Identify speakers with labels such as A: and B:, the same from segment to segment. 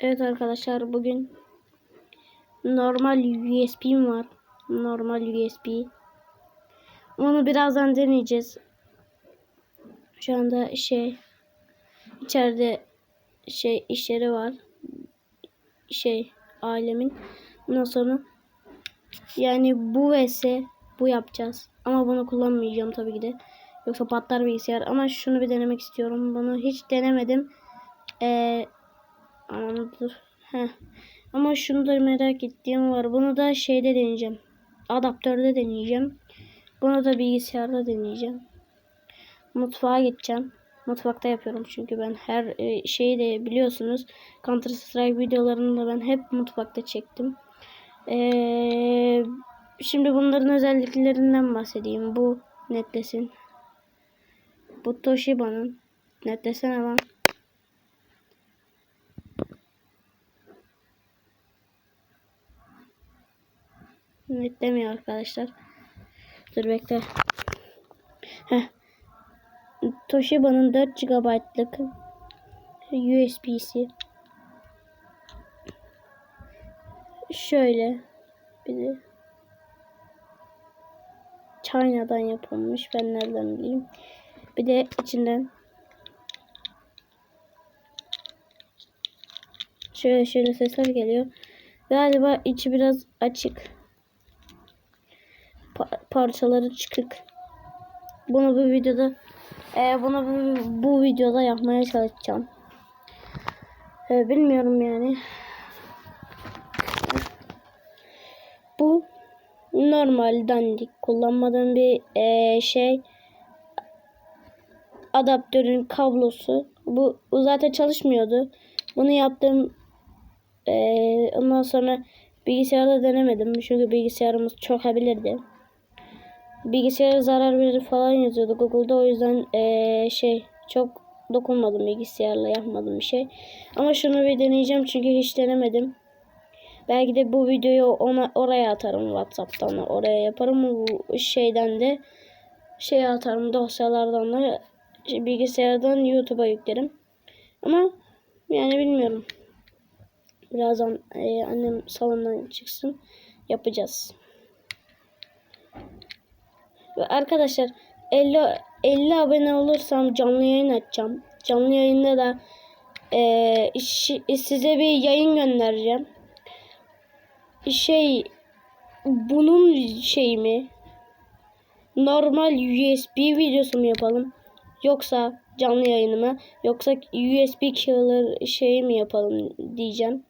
A: Evet arkadaşlar bugün normal USB'm var. Normal USB. Onu birazdan deneyeceğiz. Şu anda şey içeride şey işleri var. Şey ailemin. Ondan sonra yani bu vs bu yapacağız. Ama bunu kullanmayacağım tabii ki de. Yoksa patlar bilgisayar. Ama şunu bir denemek istiyorum. Bunu hiç denemedim. Eee Dur. Heh. Ama da merak ettiğim var. Bunu da şeyde deneyeceğim. Adaptörde deneyeceğim. Bunu da bilgisayarda deneyeceğim. Mutfağa gideceğim. Mutfakta yapıyorum çünkü ben her e, şeyi de biliyorsunuz. Counter Strike videolarını da ben hep mutfakta çektim. Ee, şimdi bunların özelliklerinden bahsedeyim. Bu netlesin. Bu Toshiba'nın. Netlesene lan. Netlemiyor arkadaşlar. Dur bekle. Heh. Toshiba'nın 4 GB'lık USB'si. Şöyle. Bir de China'dan yapılmış. Ben nereden bileyim. Bir de içinden şöyle şöyle sesler geliyor. Galiba içi biraz açık parçaları çıkık. Bunu bu videoda e, bunu bu, bu videoda yapmaya çalışacağım. E, bilmiyorum yani. Bu normal dandik kullanmadığım bir e, şey adaptörün kablosu. Bu, bu zaten çalışmıyordu. Bunu yaptım. E, ondan sonra bilgisayarda denemedim. Çünkü bilgisayarımız çökebilirdi bilgisayara zarar verir falan yazıyordu Google'da. O yüzden ee, şey çok dokunmadım bilgisayarla yapmadım bir şey. Ama şunu bir deneyeceğim çünkü hiç denemedim. Belki de bu videoyu ona oraya atarım WhatsApp'tan oraya yaparım bu şeyden de şey atarım dosyalardan da bilgisayardan YouTube'a yüklerim. Ama yani bilmiyorum. Birazdan e, annem salondan çıksın yapacağız. Arkadaşlar 50 50 abone olursam canlı yayın açacağım. Canlı yayında da e, size bir yayın göndereceğim. Şey bunun şey mi? Normal USB videosu mu yapalım? Yoksa canlı yayını mı? Yoksa USB killer şey mi yapalım diyeceğim.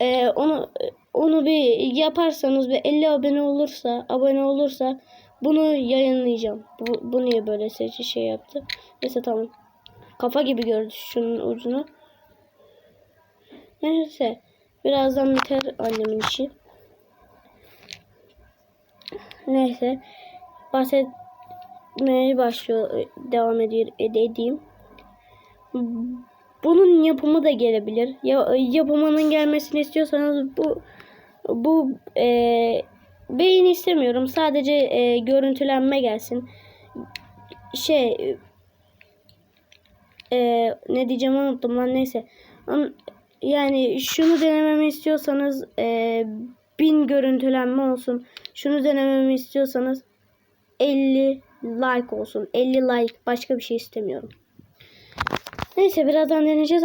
A: Ee, onu onu bir yaparsanız ve 50 abone olursa abone olursa bunu yayınlayacağım. Bu, bu niye böyle seçi şey yaptı? Neyse tamam. Kafa gibi gördü şunun ucunu. Neyse. Birazdan biter annemin işi. Neyse. Bahsetmeye başlıyor. Devam ediyor, edeyim. Bunun yapımı da gelebilir. Ya, yapımının gelmesini istiyorsanız bu bu e, beyin istemiyorum. Sadece e, görüntülenme gelsin. Şey e, ne diyeceğimi unuttum lan neyse. Yani şunu denememi istiyorsanız e, bin görüntülenme olsun. Şunu denememi istiyorsanız 50 like olsun. 50 like başka bir şey istemiyorum. Neyse birazdan deneyeceğiz.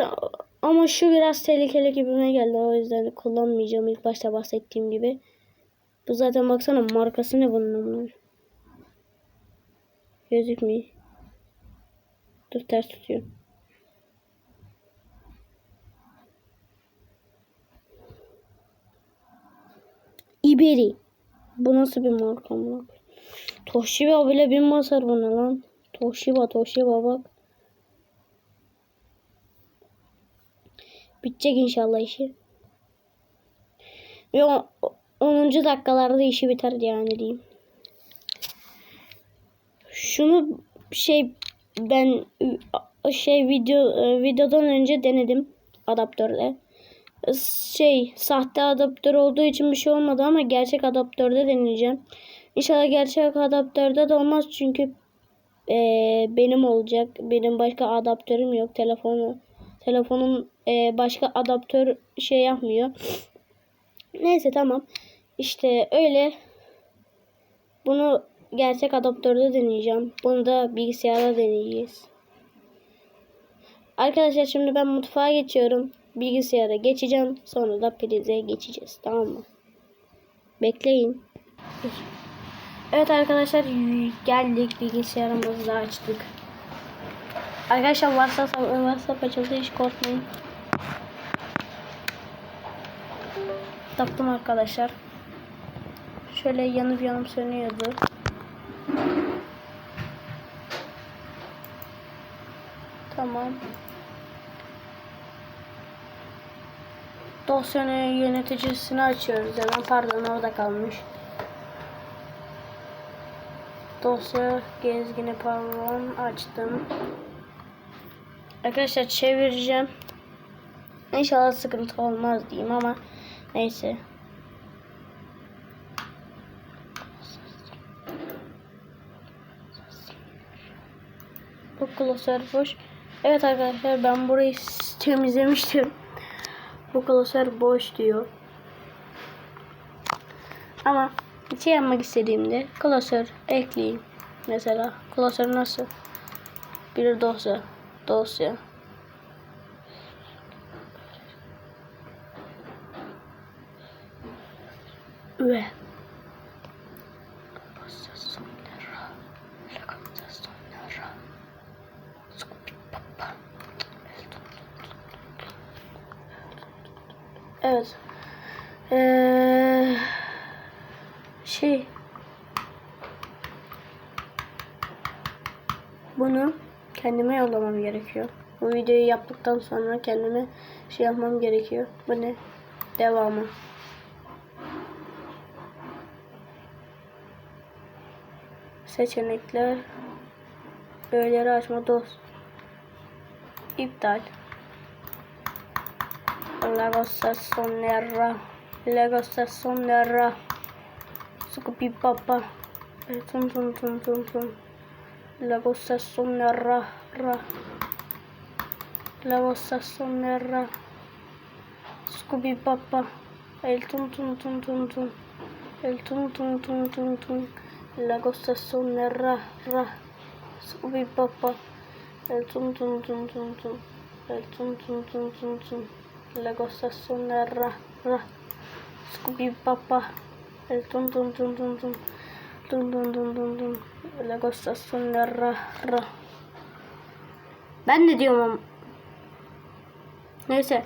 A: Ama şu biraz tehlikeli gibime geldi. O yüzden kullanmayacağım ilk başta bahsettiğim gibi. Bu zaten baksana markası ne bunun? Gözükmüyor. Dur ters tutuyor. İberi. Bu nasıl bir marka mı? Toshiba bile bin basar buna lan. Toshiba Toshiba bak. Bitecek inşallah işi. Ve 10. dakikalarda işi biter yani diyeyim. Şunu şey ben şey video videodan önce denedim adaptörle. Şey sahte adaptör olduğu için bir şey olmadı ama gerçek adaptörde deneyeceğim. İnşallah gerçek adaptörde de olmaz çünkü e, benim olacak. Benim başka adaptörüm yok. Telefonu Telefonun e, başka adaptör şey yapmıyor. Neyse tamam. İşte öyle. Bunu gerçek adaptörde deneyeceğim. Bunu da bilgisayarda deneyeceğiz. Arkadaşlar şimdi ben mutfağa geçiyorum. Bilgisayara geçeceğim. Sonra da prize geçeceğiz. Tamam mı? Bekleyin. Evet arkadaşlar geldik. Bilgisayarımızı da açtık. Arkadaşlar WhatsApp, WhatsApp açıldı hiç korkmayın. Taktım arkadaşlar. Şöyle yanıp yanıp sönüyordu. Tamam. Dosyanın yöneticisini açıyoruz hemen. Pardon orada kalmış. Dosya gezgini pardon açtım. Arkadaşlar çevireceğim. İnşallah sıkıntı olmaz diyeyim ama neyse. Klasör boş. Evet arkadaşlar ben burayı temizlemiştim. Bu klasör boş diyor. Ama şey yapmak istediğimde klasör ekleyeyim. Mesela klasör nasıl? Bir dosya. Dosya. Ve Evet. Ee, şey bunu kendime yollamam gerekiyor. Bu videoyu yaptıktan sonra kendime şey yapmam gerekiyor. Bu ne? Devamı. Seçenekler Öğeleri açma dost İptal Lagos Sonera Lagos Sonera Scooby Papa Tum tum tum tum tum Lagos Sonera Ra Lagos Sonera Scooby Papa El tum tum tum tum tum El tum tum tum tum tum Lagos Sonera Ra Scooby Papa El tum tum tum tum tum El tum tum tum tum tum la cosa suena ra ra Scooby Papa el tum tum tum tum tum tum tum tum tum tum la cosa suena ra ra ben de diyorum ama neyse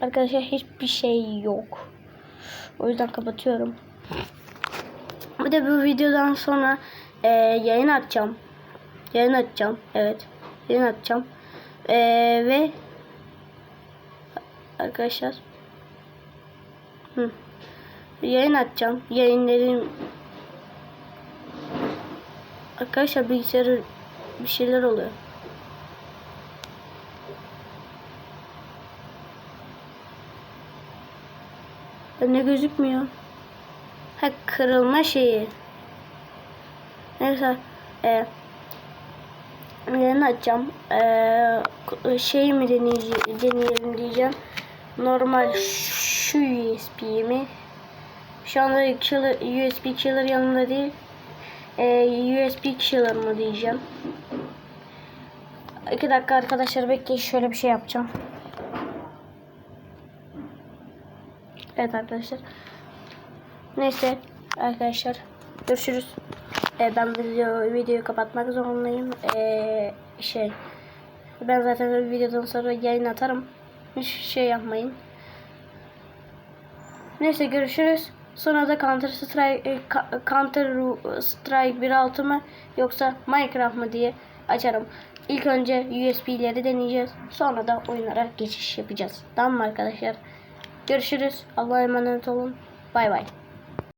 A: arkadaşlar hiçbir şey yok o yüzden kapatıyorum bir de bu videodan sonra e, yayın açacağım yayın açacağım evet yayın açacağım e, ve arkadaşlar. Hı. Yayın açacağım. Yayınlarım Arkadaşlar bilgisayarı bir şeyler oluyor. Ne gözükmüyor. Ha kırılma şeyi. Neyse. E, yayın açacağım. E, şey mi deneyelim diyeceğim normal şu USB'mi şu anda killer, USB killer yanında değil. Ee, USB killer mı diyeceğim? 2 dakika arkadaşlar bekleyin şöyle bir şey yapacağım. Evet arkadaşlar. Neyse arkadaşlar görüşürüz. Ee, ben video, videoyu kapatmak zorundayım. Ee, şey ben zaten videodan sonra yayın atarım hiç şey yapmayın. Neyse görüşürüz. Sonra da Counter Strike e, Counter Strike 1.6 mı yoksa Minecraft mı diye açarım. İlk önce USB'leri deneyeceğiz. Sonra da oyunlara geçiş yapacağız. Tamam mı arkadaşlar? Görüşürüz. Allah'a emanet olun. Bay bay.